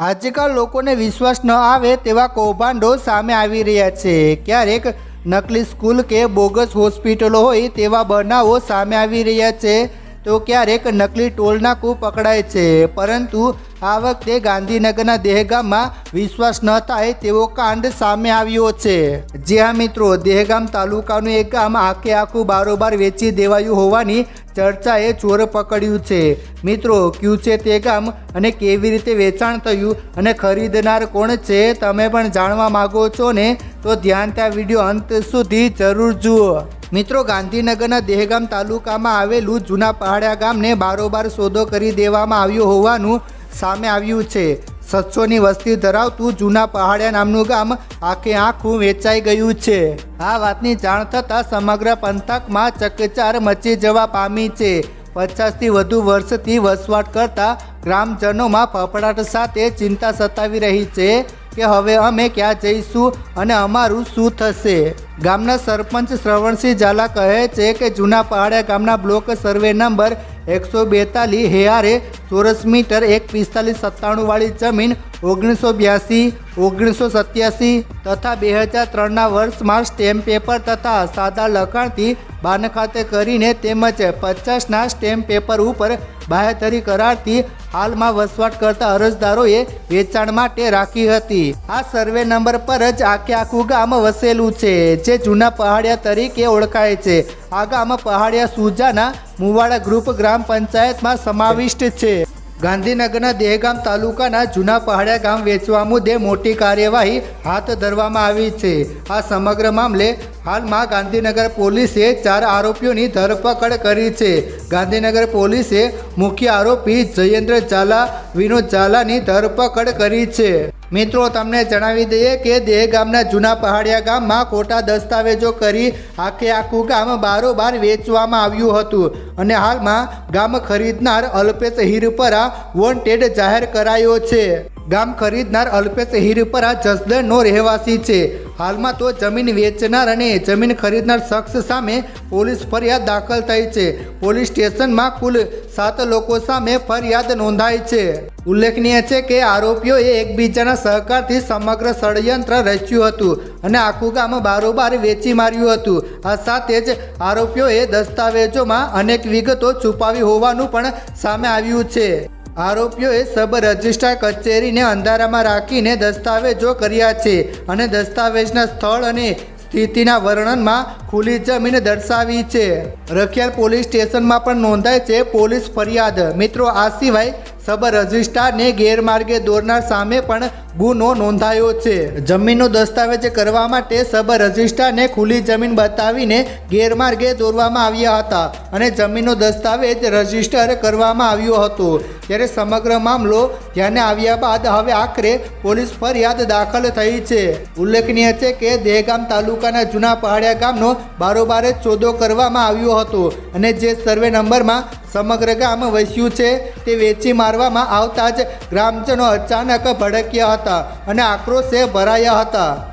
આજકાલ લોકોને વિશ્વાસ ન આવે તેવા કૌભાંડો સામે આવી રહ્યા છે. ક્યારેક નકલી સ્કૂલ કે બોગસ હોસ્પિટલો હોય તેવા બનાવો સામે આવી રહ્યા છે. તો ક્યારેક નકલી ટોલનાકું પકડાય છે, પરંતુ આ વખતે ગાંધીનગરના દહેગામમાં વિશ્વાસ ન થાય તેવો કાંડ સામે આવ્યો છે. જે હા મિત્રો, દહેગામ તાલુકાનું એક ગામ આખે આખું બારોબાર વેચી દેવાયું હોવાની ચર્ચાએ ચોર પકડ્યું છે. મિત્રો, ક્યુ છે તે ગામ અને કેવી રીતે વેચાણ થયું અને ખરીદનાર કોણ છે, તમે પણ જાણવા માગો છો ને? તો ધ્યાન ત્યાં વીડિયો અંત સુધી જરૂર જુઓ. મિત્રો, ગાંધીનગરના દહેગામ તાલુકામાં આવેલું જૂના પહાડિયા ગામને બારોબાર સોદો કરી દેવામાં આવ્યો હોવાનું સામે આવ્યું છે. સત્સોની વસ્તી ધરાવતું જૂના પહાડિયા નામનું ગામ આખે આખું વેચાઈ ગયું છે. આ વાતની જાણ થતાં સમગ્ર પંથકમાં ચકચાર મચી જવા પામી છે. પચાસથી વધુ વર્ષથી વસવાટ કરતા ગ્રામજનોમાં ફફડાટ સાથે ચિંતા સતાવી રહી છે કે હવે અમે ક્યાં જઈશું અને અમારું શું થશે? ગામના સરપંચ શ્રવણસિંહ ઝાલા કહે છે કે જૂના પહાડિયા ગામના બ્લોક સર્વે નંબર એકસો બેતાલીસ હેયારે ચોરસ મીટર એક પિસ્તાલીસ સત્તાણુંવાળી જમીન ઓગણીસો બ્યાસી, ઓગણીસો સત્યાસી તથા બે હજાર ત્રણના વર્ષમાં સ્ટેમ્પ પેપર તથા સાદા લખાણથી બાન ખાતે કરીને તેમજ પચાસના સ્ટેમ્પ પેપર ઉપર બાહેધરી કરારથી હાલમાં વસવાટ કરતા અરજદારોએ વેચાણ માટે રાખી હતી. આ સર્વે નંબર પર જ આખે આખું ગામ વસેલું છે, જે જૂના પહાડિયા તરીકે ઓળખાય છે. આ ગામ પહાડિયા સુજાના મુવાડા ગ્રુપ ગ્રામ પંચાયતમાં સમાવિષ્ટ છે. ગાંધીનગરના દેહગામ તાલુકાના જૂના પહાડિયા ગામ વેચવા મુદ્દે મોટી કાર્યવાહી હાથ ધરવામાં આવી છે. આ સમગ્ર મામલે હાલમાં ગાંધીનગર પોલીસે ચાર આરોપીઓની ધરપકડ કરી છે. ગાંધીનગર પોલીસે મુખ્ય આરોપી જયેન્દ્ર ઝાલા, વિનોદ ઝાલાની ધરપકડ કરી છે. મિત્રો, તમને જણાવી દઈએ કે દહેગામના જૂના પહાડિયા ગામમાં ખોટા દસ્તાવેજો કરી આખે આખું ગામ બારોબાર વેચવામાં આવ્યું હતું. અને હાલમાં ગામ ખરીદનાર અલ્પેશ હિરપરા વોન્ટેડ જાહેર કરાયો છે. ગામ ખરીદનાર અલ્પેશ હિરપરા જસદણનો રહેવાસી છે. હાલમાં તો જમીન વેચનાર અને જમીન ખરીદનાર શખ્સ સામે પોલીસ ફરિયાદ દાખલ થઈ છે. પોલીસ સ્ટેશનમાં કુલ સાત લોકો સામે ફરિયાદ નોંધાઈ છે. ઉલ્લેખનીય છે કે આરોપીઓએ એકબીજાના સહકારથી સમગ્ર ષડયંત્ર રચ્યું હતું અને આખું ગામ બારોબાર વેચી માર્યું હતું. આ સાથે જ આરોપીઓએ દસ્તાવેજોમાં અનેક વિગતો છુપાવી હોવાનું પણ સામે આવ્યું છે. આરોપીઓએ સબ રજિસ્ટ્રાર કચેરીને અંધારામાં રાખીને દસ્તાવેજો કર્યા છે અને દસ્તાવેજના સ્થળ અને સ્થિતિના વર્ણનમાં ખુલ્લી જમીન દર્શાવી છે. રખિયાલ પોલીસ સ્ટેશનમાં પણ નોંધાય છે પોલીસ ફરિયાદ. મિત્રો, આ સિવાય સબ રજિસ્ટ્રારને ગેરમાર્ગે દોરનાર સામે પણ ગુનો નોંધાયો છે. જમીનનો દસ્તાવેજ કરવા માટે સબ રજિસ્ટ્રારને ખુલ્લી જમીન બતાવીને ગેરમાર્ગે દોરવામાં આવ્યા હતા અને જમીનનો દસ્તાવેજ રજિસ્ટર કરવામાં આવ્યો હતો. ત્યારે સમગ્ર મામલો ધ્યાને આવ્યા બાદ હવે આખરે પોલીસ ફરિયાદ દાખલ થઈ છે. ઉલ્લેખનીય છે કે દેહગામ તાલુકાના જૂના પહાડિયા ગામનો બારોબાર ચોદો કરવામાં આવ્યો હતો અને જે સર્વે નંબરમાં સમગ્ર ગામ વસ્યું છે તે વેચી મારવામાં આવતા જ ગ્રામજનો અચાનક ભડક્યા હતા અને આક્રોશે ભરાયા હતા.